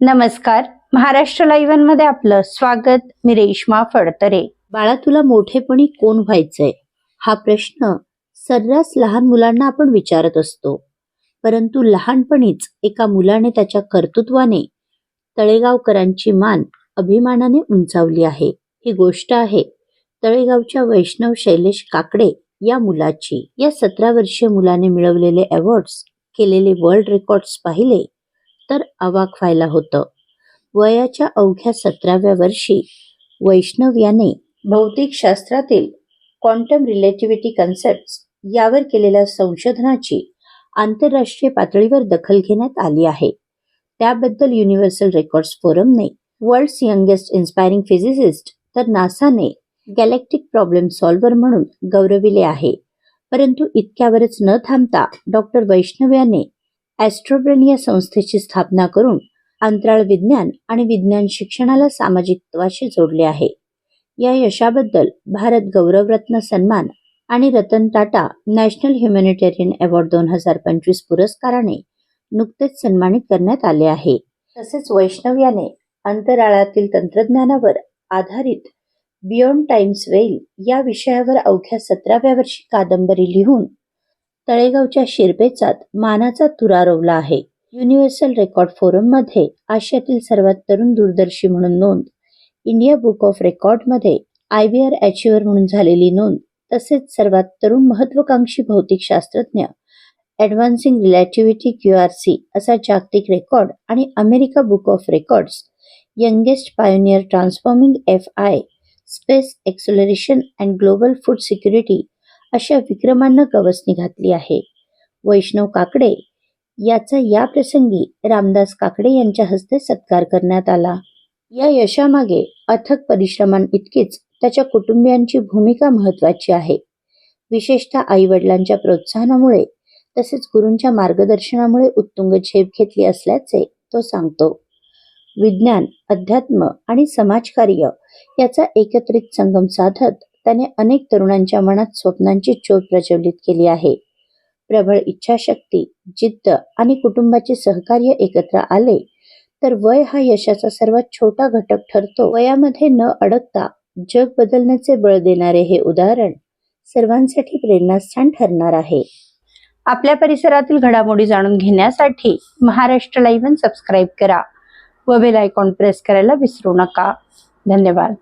नमस्कार. महाराष्ट्र लाईव्हमध्ये आपलं स्वागत. मी रेश्मा फडतरे. बाळा तुला मोठेपणी कोण व्हायचंय? हा प्रश्न सर्रास लहान मुलांना आपण विचारत असतो. परंतु लहानपणीच एका मुलाने त्याच्या कर्तृत्वाने तळेगावकरांची मान अभिमानाने उंचावली आहे. ही गोष्ट आहे तळेगावच्या वैष्णव शैलेश काकडे या मुलाची. या सतरा वर्षीय मुलाने मिळवलेले अवॉर्ड्स केलेले वर्ल्ड रेकॉर्ड्स पाहिले तर अवाक व्हायला होतं. वयाच्या अवघ्या सतराव्या वर्षी वैष्णव याने भौतिकशास्त्रातील क्वांटम रिलेटिव्हिटी कन्सेप्ट यावर केलेल्या संशोधनाची आंतरराष्ट्रीय पातळीवर दखल घेण्यात आली आहे. त्याबद्दल युनिव्हर्सल रेकॉर्ड्स फोरमने वर्ल्ड्स यंगेस्ट इन्स्पायरिंग फिजिसिस्ट तर नासाने गॅलेक्टिक प्रॉब्लेम सॉल्व्हर म्हणून गौरविले आहे. परंतु इतक्यावरच न थांबता डॉक्टर वैष्णव याने ॲस्ट्रोब्रेन या संस्थेची स्थापना करून अंतराळ विज्ञान आणि विज्ञान शिक्षणाला सामाजिकत्वाशी जोडले आहे. या यशाबद्दल भारत गौरवरत्न सन्मान आणि Ratan Tata national humanitarian award दोन हजार पंचवीस पुरस्काराने नुकतेच सन्मानित करण्यात आले आहे. तसेच वैष्णव याने अंतराळातील तंत्रज्ञानावर आधारित बियॉन्ड टाइम्स वेल या विषयावर अवघ्या सतराव्या वर्षी कादंबरी लिहून तळेगावच्या शिरपेचात मानाचा तुरा रोवला आहे. युनिव्हर्सल रेकॉर्ड फोरममध्ये आशियातील सर्वात तरुण दूरदर्शी म्हणून नोंद. इंडिया बुक ऑफ रेकॉर्डमध्ये आय बी आर अचिव्हर म्हणून झालेली नोंद. तसेच सर्वात तरुण महत्वाकांक्षी भौतिक शास्त्रज्ञ advancing relativity Q R C असा जागतिक रेकॉर्ड आणि America book of records youngest pioneer transforming F I space acceleration and global food security अशा विक्रमांना गवसणी घातली आहे. वैष्णव काकडे याचा या प्रसंगी रामदास काकडे यांच्या हस्ते सत्कार करण्यात आला. या यशामागे अथक परिश्रमां इतकीच त्याच्या कुटुंबियांची भूमिका महत्वाची आहे. विशेषतः आई वडिलांच्या प्रोत्साहनामुळे तसेच गुरूंच्या मार्गदर्शनामुळे उत्तुंग झेप घेतली असल्याचे तो सांगतो. विज्ञान अध्यात्म आणि समाजकार्य याचा एकत्रित संगम साधत त्याने अनेक तरुणांच्या मनात स्वप्नांची चोच प्रज्वलित केली आहे. प्रबळ इच्छाशक्ती जिद्द आणि कुटुंबाचे सहकार्य एकत्र आले तर वय हा यशाचा सर्वात छोटा घटक ठरतो. वयामध्ये न अडकता जग बदलण्याचे बळ देणारे हे उदाहरण सर्वांसाठी प्रेरणास्थान ठरणार आहे. आपल्या परिसरातील घडामोडी जाणून घेण्यासाठी महाराष्ट्र लाईव्ह सबस्क्राईब करा व बेल आयकॉन प्रेस करायला विसरू नका. धन्यवाद.